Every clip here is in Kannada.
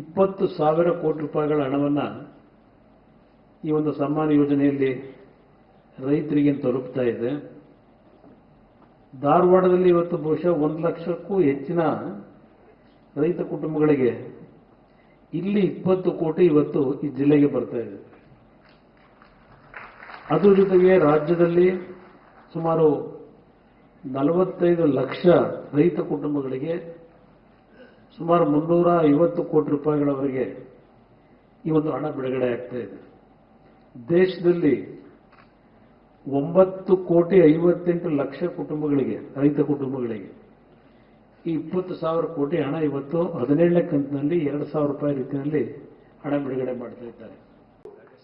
ಇಪ್ಪತ್ತು ಸಾವಿರ ಕೋಟಿ ರೂಪಾಯಿಗಳ ಹಣವನ್ನು ಈ ಒಂದು ಸಮ್ಮಾನ ಯೋಜನೆಯಲ್ಲಿ ರೈತರಿಗೆ ತಲುಪ್ತಾ ಇದೆ. ಧಾರವಾಡದಲ್ಲಿ ಇವತ್ತು ಬಹುಶಃ ಒಂದು ಲಕ್ಷಕ್ಕೂ ಹೆಚ್ಚಿನ ರೈತ ಕುಟುಂಬಗಳಿಗೆ ಇಲ್ಲಿ ಇಪ್ಪತ್ತು ಕೋಟಿ ಇವತ್ತು ಈ ಜಿಲ್ಲೆಗೆ ಬರ್ತಾ ಇದೆ. ಅದರ ಜೊತೆಗೆ ರಾಜ್ಯದಲ್ಲಿ ಸುಮಾರು ನಲವತ್ತೈದು ಲಕ್ಷ ರೈತ ಕುಟುಂಬಗಳಿಗೆ ಸುಮಾರು ಮುನ್ನೂರ ಐವತ್ತು ಕೋಟಿ ರೂಪಾಯಿಗಳವರೆಗೆ ಈ ಒಂದು ಹಣ ಬಿಡುಗಡೆ ಆಗ್ತಾ ಇದೆ. ದೇಶದಲ್ಲಿ ಒಂಬತ್ತು ಕೋಟಿ ಐವತ್ತೆಂಟು ಲಕ್ಷ ಕುಟುಂಬಗಳಿಗೆ ರೈತ ಕುಟುಂಬಗಳಿಗೆ ಈ ಇಪ್ಪತ್ತು ಸಾವಿರ ಕೋಟಿ ಹಣ ಇವತ್ತು ಹದಿನೇಳನೇ ಕಂತಿನಲ್ಲಿ ಎರಡು ಸಾವಿರ ರೂಪಾಯಿ ರೀತಿಯಲ್ಲಿ ಹಣ ಬಿಡುಗಡೆ ಮಾಡ್ತಾ ಇದ್ದಾರೆ.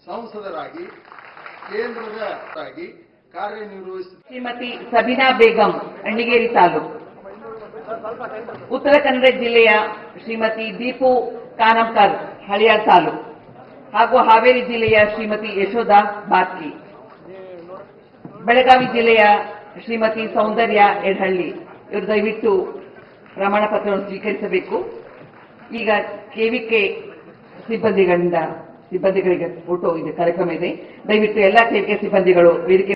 ಸಂಸದರಾಗಿ ಕೇಂದ್ರದ ಕಾರ್ಯನಿರ್ವಹಿಸಿ ಶ್ರೀಮತಿ ಸಬಿನಾ ಬೇಗಂ ಅಣ್ಣಿಗೇರಿ ತಾಲೂಕು. ಉತ್ತರ ಕನ್ನಡ ಜಿಲ್ಲೆಯ ಶ್ರೀಮತಿ ದೀಪು ಕಾನಂಕರ್ ಹಳಿಯ ತಾಲೂಕು ಹಾಗೂ ಹಾವೇರಿ ಜಿಲ್ಲೆಯ ಶ್ರೀಮತಿ ಯಶೋಧ ಬಾತ್ಕಿ ಬೆಳಗಾವಿ ಜಿಲ್ಲೆಯ ಶ್ರೀಮತಿ ಸೌಂದರ್ಯ ಎಡಹಳ್ಳಿ. ಇವರು ದಯವಿಟ್ಟು ಪ್ರಮಾಣ ಪತ್ರವನ್ನು ಸ್ವೀಕರಿಸಬೇಕು. ಈಗ ಕೆವಿಕೆ ಸಿಬ್ಬಂದಿಗಳಿಂದ ಸಿಬ್ಬಂದಿಗಳಿಗೆ ಫೋಟೋ ಇದೆ, ಕಾರ್ಯಕ್ರಮ ಇದೆ. ದಯವಿಟ್ಟು ಎಲ್ಲ ಕೆವಿಕೆ ಸಿಬ್ಬಂದಿಗಳು ವೇದಿಕೆ